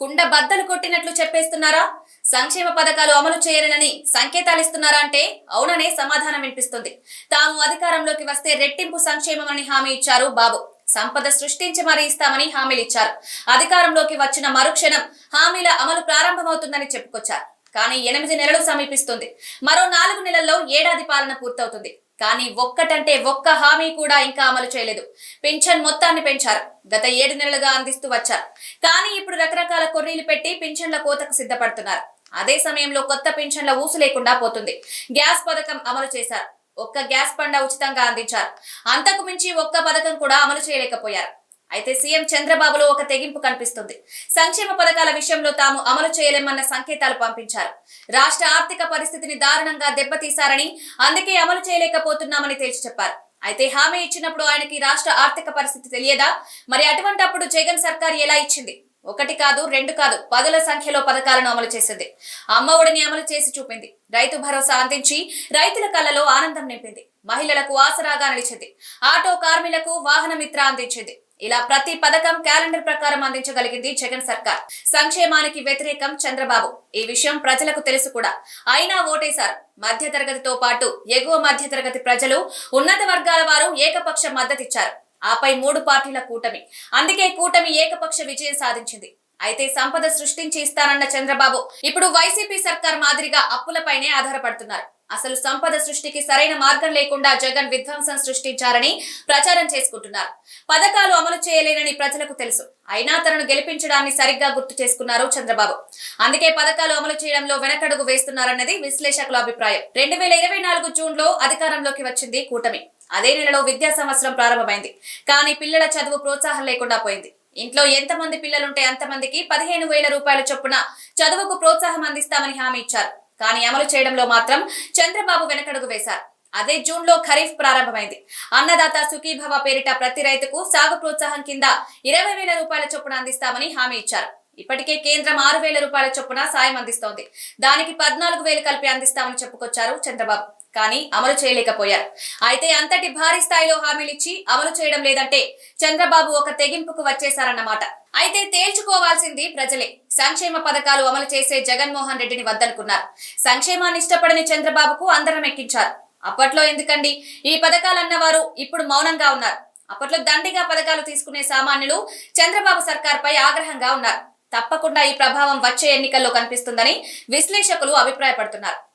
కుండ బద్దలు కొట్టినట్లు చెప్పేస్తున్నారా? సంక్షేమ పథకాలు అమలు చేయరనని సంకేతాలు ఇస్తున్నారా అంటే అవుననే సమాధానం వినిపిస్తుంది. తాము అధికారంలోకి వస్తే రెట్టింపు సంక్షేమమని హామీ ఇచ్చారు బాబు. సంపద సృష్టించి మరీ ఇస్తామని హామీలు ఇచ్చారు. అధికారంలోకి వచ్చిన మరుక్షణం హామీల అమలు ప్రారంభమవుతుందని చెప్పుకొచ్చారు. కానీ ఎనిమిది నెలలు సమీపిస్తుంది. మరో నాలుగు నెలల్లో ఏడాది పాలన పూర్తవుతుంది. కానీ ఒక్కటంటే ఒక్క హామీ కూడా ఇంకా అమలు చేయలేదు. పింఛన్ మొత్తాన్ని పెంచారు. గత ఏడు నెలలుగా అందిస్తూ వచ్చారు. కానీ ఇప్పుడు రకరకాల కొర్రీలు పెట్టి పింఛన్ల కోతకు సిద్ధపడుతున్నారు. అదే సమయంలో కొత్త పింఛన్ల ఊసు లేకుండా పోతుంది. గ్యాస్ పథకం అమలు చేశారు. ఒక్క గ్యాస్ పండ ఉచితంగా అందించారు. అంతకు మించి ఒక్క పథకం కూడా అమలు చేయలేకపోయారు. అయితే సీఎం చంద్రబాబులో ఒక తెగింపు కనిపిస్తుంది. సంక్షేమ పథకాల విషయంలో తాము అమలు చేయలేమన్న సంకేతాలు పంపించారు. రాష్ట్ర ఆర్థిక పరిస్థితిని దారుణంగా దెబ్బతీశారని అందుకే అమలు చేయలేకపోతున్నామని తేల్చి చెప్పారు. అయితే హామీ ఇచ్చినప్పుడు ఆయనకి రాష్ట్ర ఆర్థిక పరిస్థితి తెలియదా? మరి అటువంటప్పుడు జగన్ సర్కార్ ఎలా ఇచ్చింది? ఒకటి కాదు రెండు కాదు పదుల సంఖ్యలో పథకాలను అమలు చేసింది. అమ్మ ఒడిని అమలు చేసి చూపింది. రైతు భరోసా అందించి రైతుల కళ్ళలో ఆనందం నింపింది. మహిళలకు ఆసరాగా నిలిచింది. ఆటో కార్మికులకు వాహనమిత్ర అందించింది. ఇలా ప్రతి పథకం క్యాలెండర్ ప్రకారం అందించగలిగింది జగన్ సర్కార్. సంక్షేమానికి వ్యతిరేకం చంద్రబాబు. ఈ విషయం ప్రజలకు తెలుసు కూడా. అయినా ఓటేశారు. మధ్యతరగతితో పాటు ఎగువ మధ్యతరగతి ప్రజలు ఉన్నత వర్గాల వారు ఏకపక్ష మద్దతిచ్చారు. ఆపై మూడు పార్టీల కూటమి. అందుకే కూటమి ఏకపక్ష విజయం సాధించింది. అయితే సంపద సృష్టించి ఇస్తానన్న చంద్రబాబు ఇప్పుడు వైసీపీ సర్కార్ మాదిరిగా అప్పులపైనే ఆధారపడుతున్నారు. అసలు సంపద సృష్టికి సరైన మార్గం లేకుండా జగన్ విధ్వంసం సృష్టించారని ప్రచారం చేసుకుంటున్నారు. పథకాలు అమలు చేయలేనని ప్రజలకు తెలుసు. అయినా తనను గెలిపించడాన్ని సరిగ్గా గుర్తు చేసుకున్నారు చంద్రబాబు. అందుకే పథకాలు అమలు చేయడంలో వెనకడుగు వేస్తున్నారన్నది విశ్లేషకుల అభిప్రాయం. రెండు వేల ఇరవై నాలుగు జూన్లో అధికారంలోకి వచ్చింది కూటమి. అదే నెలలో విద్యా సంవత్సరం ప్రారంభమైంది. కానీ పిల్లల చదువు ప్రోత్సాహం లేకుండా పోయింది. ఇంట్లో ఎంతమంది పిల్లలుంటే అంతమందికి పదిహేను వేల రూపాయల చొప్పున చదువుకు ప్రోత్సాహం అందిస్తామని హామీ ఇచ్చారు. కానీ అమలు చేయడంలో మాత్రం చంద్రబాబు వెనకడుగు వేశారు. అదే జూన్లో ఖరీఫ్ ప్రారంభమైంది. అన్నదాత సుఖీభవ పేరిట ప్రతి రైతుకు సాగు ప్రోత్సాహం కింద ఇరవై వేల రూపాయల చొప్పున అందిస్తామని హామీ ఇచ్చారు. ఇప్పటికే కేంద్రం ఆరు వేల రూపాయల చొప్పున సాయం అందిస్తోంది. దానికి పద్నాలుగు వేలు కలిపి అందిస్తామని చెప్పుకొచ్చారు చంద్రబాబు. కానీ అమలు చేయలేకపోయారు. అయితే అంతటి భారీ స్థాయిలో హామీలు ఇచ్చి అమలు చేయడం లేదంటే చంద్రబాబు ఒక తెగింపుకు వచ్చేశారన్నమాట. అయితే తేల్చుకోవాల్సింది ప్రజలే. సంక్షేమ పథకాలు అమలు చేసే జగన్మోహన్ రెడ్డిని వద్దనుకున్నారు. సంక్షేమాన్ని ఇష్టపడని చంద్రబాబుకు అందరం ఎక్కించారు. అప్పట్లో ఎందుకండి? ఈ పథకాలన్నవారు ఇప్పుడు మౌనంగా ఉన్నారు. అప్పట్లో దండిగా పథకాలు తీసుకునే సామాన్యులు చంద్రబాబు సర్కార్పై ఆగ్రహంగా ఉన్నారు. తప్పకుండా ఈ ప్రభావం వచ్చే ఎన్నికల్లో కనిపిస్తుందని విశ్లేషకులు అభిప్రాయపడుతున్నారు.